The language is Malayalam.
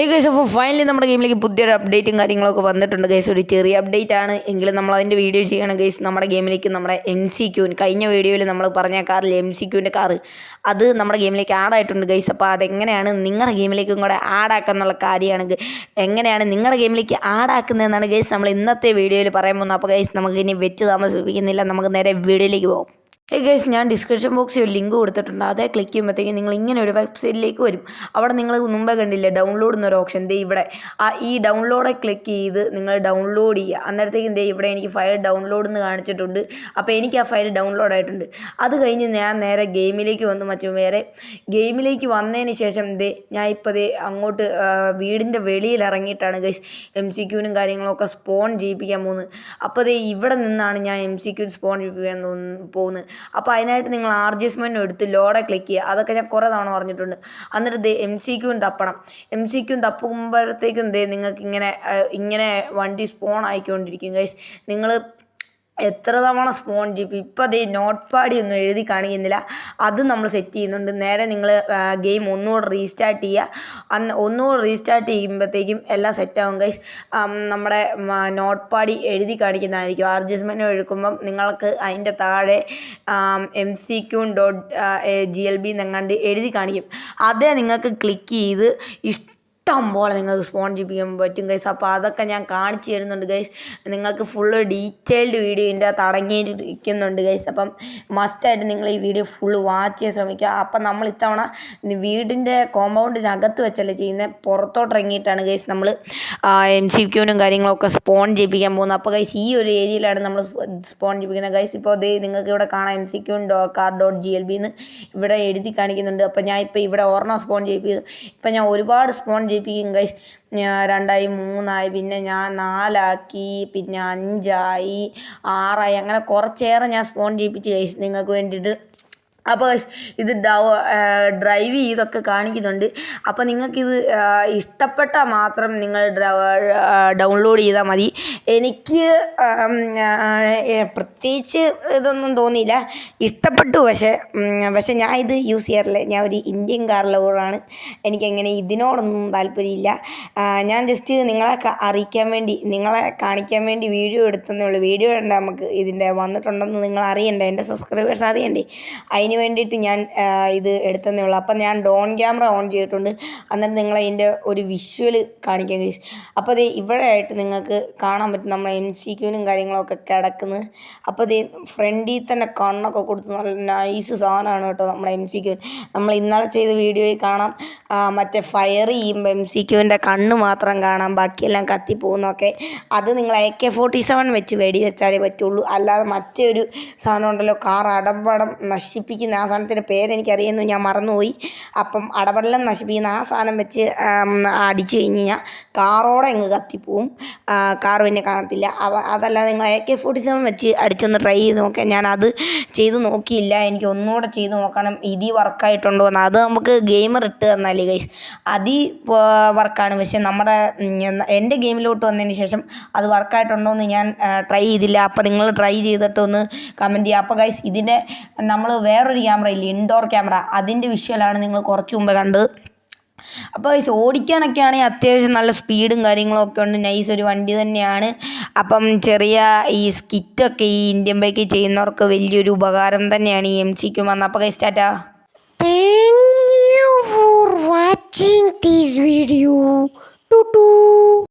ഹേ ഗൈസ് അപ്പോൾ ഫൈനലി നമ്മുടെ ഗെയിമിലേക്ക് പുതിയൊരു അപ്ഡേറ്റും കാര്യങ്ങളൊക്കെ വന്നിട്ടുണ്ട് ഗൈസ് ഒരു ചെറിയ അപ്ഡേറ്റ് ആണ്. എങ്കിലും നമ്മൾ അതിന്റെ വീഡിയോ ചെയ്യണം ഗൈസ് നമ്മുടെ ഗെയിമിലേക്ക് നമ്മുടെ എം സി ക്യൂൻ കഴിഞ്ഞ വീഡിയോയിൽ നമ്മൾ പറഞ്ഞ കാറിൽ എം സി ക്യൂവിന്റെ കാറ് അത് നമ്മുടെ ഗെയിമിലേക്ക് ആഡ് ആയിട്ടുണ്ട് ഗൈസ് അപ്പോൾ അതെങ്ങനെയാണ് നിങ്ങളുടെ ഗെയിമിലേക്കും കൂടെ ആഡ് എന്നുള്ള കാര്യമാണ് എങ്ങനെയാണ് നിങ്ങളുടെ ഗെയിമിലേക്ക് ആഡ് ആക്കുന്നതെന്നാണ് ഗൈസ് നമ്മൾ ഇന്നത്തെ വീഡിയോയിൽ പറയാൻ പോകുന്നത്. അപ്പോൾ ഗൈസ് നമുക്ക് ഇനി വെച്ച് താമസിപ്പിക്കുന്നില്ല. നമുക്ക് നേരെ വീഡിയോയിലേക്ക് പോകാം. ഏ ഗൈസ് ഞാൻ ഡിസ്ക്രിപ്ഷൻ ബോക്സിൽ ഒരു ലിങ്ക് കൊടുത്തിട്ടുണ്ട്. അതേ ക്ലിക്ക് ചെയ്യുമ്പോഴത്തേക്കും നിങ്ങൾ ഇങ്ങനെ ഒരു വെബ്സൈറ്റിലേക്ക് വരും. അവിടെ നിങ്ങൾ മുമ്പേ കണ്ടില്ലേ ഡൗൺലോഡ് എന്നൊരു ഓപ്ഷൻ ദേ ഇവിടെ. ആ ഈ ഡൗൺലോഡെ ക്ലിക്ക് ചെയ്ത് നിങ്ങൾ ഡൗൺലോഡ് ചെയ്യുക. അന്നേരത്തേക്കും ദേ ഇവിടെ എനിക്ക് ഫയൽ ഡൗൺലോഡ് എന്ന് കാണിച്ചിട്ടുണ്ട്. അപ്പോൾ എനിക്ക് ആ ഫയൽ ഡൗൺലോഡ് ആയിട്ടുണ്ട്. അത് കഴിഞ്ഞ് ഞാൻ നേരെ ഗെയിമിലേക്ക് വന്നു. മറ്റും വേറെ ഗെയിമിലേക്ക് വന്നതിന് ശേഷം ദേ ഞാൻ ഇപ്പോൾ ദേ അങ്ങോട്ട് വീടിന്റെ വെളിയിൽ ഇറങ്ങിയിട്ടാണ് ഗൈസ് എം സി ക്യൂവിനും കാര്യങ്ങളൊക്കെ സ്പോൺ ചെയ്യിപ്പിക്കാൻ പോകുന്നത്. അപ്പോൾ ദേ ഇവിടെ നിന്നാണ് ഞാൻ എം സി ക്യൂ സ്പോൺ ചെയ്യിപ്പിക്കാൻ പോകുന്നത്. അപ്പോൾ അതിനായിട്ട് നിങ്ങൾ ആർ എടുത്ത് ലോഡെ ക്ലിക്ക് ചെയ്യുക. അതൊക്കെ ഞാൻ കുറേ തവണ പറഞ്ഞിട്ടുണ്ട്. എന്നിട്ട് ദേ എം സി ക്യൂൻ തപ്പണം. എം സി ക്യൂൻ തപ്പുമ്പോഴത്തേക്കും ദേ നിങ്ങൾക്ക് ഇങ്ങനെ ഇങ്ങനെ വണ്ടി സ്പോൺ ആയിക്കൊണ്ടിരിക്കും ഗൈസ് നിങ്ങൾ എത്ര തവണ സ്പോഞ്ച് ഇപ്പം അതേ നോട്ട് പാഡി ഒന്നും എഴുതി കാണിക്കുന്നില്ല. അത് നമ്മൾ സെറ്റ് ചെയ്യുന്നുണ്ട്. നേരെ നിങ്ങൾ ഗെയിം ഒന്നുകൂടെ റീസ്റ്റാർട്ട് ചെയ്യുക. അന്ന് ഒന്നുകൂടെ റീസ്റ്റാർട്ട് ചെയ്യുമ്പോഴത്തേക്കും എല്ലാം സെറ്റാവും ഗൈസ് നമ്മുടെ നോട്ട് പാഡി എഴുതി കാണിക്കുന്നതായിരിക്കും. അഡ്ജസ്റ്റ്മെന്റ് എടുക്കുമ്പം നിങ്ങൾക്ക് അതിന്റെ താഴെ McQueen dot G L B എന്നെങ്ങാണ്ട് എഴുതി കാണിക്കും. അതേ നിങ്ങൾക്ക് ക്ലിക്ക് ചെയ്ത് ഇഷ്ടം ഇഷ്ടം പോലെ നിങ്ങൾക്ക് സ്പോൺ ചെയ്യിപ്പിക്കാൻ പറ്റും ഗൈസ് അപ്പോൾ അതൊക്കെ ഞാൻ കാണിച്ചു തരുന്നുണ്ട് ഗൈസ് നിങ്ങൾക്ക് ഫുള്ള് ഡീറ്റെയിൽഡ് വീഡിയോ ഇതിന്റെ അകത്ത് അടങ്ങിയിരിക്കുന്നുണ്ട് ഗൈസ് അപ്പം മസ്റ്റായിട്ട് നിങ്ങൾ ഈ വീഡിയോ ഫുള്ള് വാച്ച് ചെയ്യാൻ ശ്രമിക്കുക. അപ്പം നമ്മൾ ഇത്തവണ വീടിന്റെ കോമ്പൗണ്ടിനകത്ത് വെച്ചല്ലേ ചെയ്യുന്നത് പുറത്തോട്ട് ഇറങ്ങിയിട്ടാണ് ഗൈസ് നമ്മൾ എം സി ക്യൂനും കാര്യങ്ങളൊക്കെ സ്പോൺ ചെയ്യിപ്പിക്കാൻ പോകുന്നത്. അപ്പോൾ ഗൈസ് ഈ ഒരു ഏരിയയിലാണ് നമ്മൾ സ്പോൺ ചെയ്യിപ്പിക്കുന്നത് ഗൈസ് ഇപ്പോൾ ദേ നിങ്ങൾക്ക് ഇവിടെ കാണാം McQueen dot car dot G L B എന്ന് ഇവിടെ എഴുതി കാണിക്കുന്നുണ്ട്. അപ്പോൾ ഞാൻ ഇപ്പോൾ ഇവിടെ ഓർണ സ്പോൺ ചെയ്യിപ്പിക്കുന്നു. ഇപ്പം ഞാൻ ഒരുപാട് സ്പോൺ ചെയ്യിപ്പിക്കും ഗൈസ് രണ്ടായി മൂന്നായി പിന്നെ ഞാൻ നാലാക്കി പിന്നെ അഞ്ചായി ആറായി അങ്ങനെ കുറച്ചേറെ ഞാൻ സ്പോൺ ചെയ്യിപ്പിച്ച് ഗൈസ് നിങ്ങൾക്ക് വേണ്ടിയിട്ട് അപ്പോൾ ഇത് ഡ്രൈവ് ചെയ്തൊക്കെ കാണിക്കുന്നുണ്ട്. അപ്പോൾ നിങ്ങൾക്കിത് ഇഷ്ടപ്പെട്ടാൽ മാത്രം നിങ്ങൾ ഡൗൺലോഡ് ചെയ്താൽ മതി. എനിക്ക് പ്രത്യേകിച്ച് ഇതൊന്നും തോന്നിയില്ല. ഇഷ്ടപ്പെട്ടു പക്ഷേ പക്ഷേ ഞാൻ ഇത് യൂസ് ചെയ്യാറില്ല. ഞാൻ ഒരു ഇന്ത്യൻ കാർ ലവറാണ് എനിക്കങ്ങനെ ഇതിനോടൊന്നും താല്പര്യമില്ല. ഞാൻ ജസ്റ്റ് നിങ്ങളെ അറിയിക്കാൻ വേണ്ടി നിങ്ങളെ കാണിക്കാൻ വേണ്ടി വീഡിയോ എടുത്തതേ ഉള്ളൂ. വീഡിയോ കണ്ട നമുക്ക് ഇതിന്റെ വന്നിട്ടുണ്ടെന്ന് നിങ്ങൾ അറിയണ്ടേ? എന്റെ സബ്സ്ക്രൈബേഴ്സ് അറിയണ്ടേ? അതിന് വേണ്ടിയിട്ട് ഞാൻ ഇത് എടുത്തതേ ഉള്ളൂ. അപ്പം ഞാൻ ഡോൺ ക്യാമറ ഓൺ ചെയ്തിട്ടുണ്ട്. അന്നേരം നിങ്ങൾ അതിന്റെ ഒരു വിഷ്വൽ കാണിക്കാൻ കഴിച്ചു അപ്പോൾ അത് ഇവിടെ ആയിട്ട് നിങ്ങൾക്ക് കാണാൻ പറ്റും നമ്മളെ എം സി ക്യൂനും കാര്യങ്ങളൊക്കെ കിടക്കുന്നത് അപ്പോൾ അത് ഫ്രണ്ടിൽ തന്നെ കണ്ണൊക്കെ കൊടുത്ത് നല്ല നൈസ് സാധനമാണ് കേട്ടോ നമ്മളെ എം സി ക്യൂൻ നമ്മൾ ഇന്നലെ ചെയ്ത വീഡിയോയിൽ കാണാം. മറ്റേ ഫയർ ചെയ്യുമ്പോൾ എം സി ക്യൂവിന്റെ കണ്ണ് മാത്രം കാണാം. ബാക്കിയെല്ലാം കത്തിപ്പോകുന്നൊക്കെ അത് നിങ്ങൾ എ കെ ഫോർട്ടി സെവൻ വെച്ച് വെടി വെച്ചാലേ പറ്റുള്ളൂ. അല്ലാതെ മറ്റേ ഒരു സാധനം ഉണ്ടല്ലോ കാർ അടപടം നശിപ്പിക്കുന്ന ആ സാധനത്തിന്റെ പേരെനിക്കറിയുന്നു. ഞാൻ മറന്നുപോയി. അപ്പം അടവെള്ളം നശിപ്പിക്കുന്ന ആ സാധനം വെച്ച് അടിച്ചു കഴിഞ്ഞ് കഴിഞ്ഞാൽ കാറോടെ അങ്ങ് കത്തിപ്പോവും. കാർ പിന്നെ കാണത്തില്ല. അവ അതല്ലാതെ നിങ്ങൾ എ കെ ഫോർട്ടി സെവൻ വെച്ച് അടിച്ചൊന്ന് ട്രൈ ചെയ്ത് നോക്കാം. ഞാൻ അത് ചെയ്ത് നോക്കിയില്ല. എനിക്ക് ഒന്നുകൂടെ ചെയ്ത് നോക്കണം. ഇതി വർക്കായിട്ടുണ്ടോ എന്ന്. അത് നമുക്ക് ഗെയിമർ ഇട്ട് തന്നാലേ ഗൈസ് അതി വർക്കാണ് പക്ഷെ നമ്മുടെ എന്റെ ഗെയിമിലോട്ട് വന്നതിന് ശേഷം അത് വർക്കായിട്ടുണ്ടോ എന്ന് ഞാൻ ട്രൈ ചെയ്തില്ല. അപ്പോൾ നിങ്ങൾ ട്രൈ ചെയ്തിട്ടൊന്ന് കമന്റ് ചെയ്യുക അപ്പോൾ ഗൈസ് ഇതിന്റെ നമ്മൾ വേറൊരു ക്യാമറ ഇല്ല? ഇൻഡോർ ക്യാമറ അതിന്റെ വിഷ്വലാണ് നിങ്ങൾ കുറച്ച് മുമ്പ് കണ്ടത്. അപ്പോൾ ഈ ഓടിക്കാനൊക്കെ ആണെങ്കിൽ അത്യാവശ്യം നല്ല സ്പീഡും കാര്യങ്ങളും ഒക്കെ ഉണ്ട്. നൈസ് ഒരു വണ്ടി തന്നെയാണ്. അപ്പം ചെറിയ ഈ സ്കിറ്റൊക്കെ ഈ ഇന്ത്യൻ ബൈക്ക് ചെയ്യുന്നവർക്ക് വലിയൊരു ഉപകാരം തന്നെയാണ് ഈ എം സിക്ക് വന്നത് അപ്പോൾ ഗൈസ് ടാറ്റാ Thank you for watching this video. Tutu.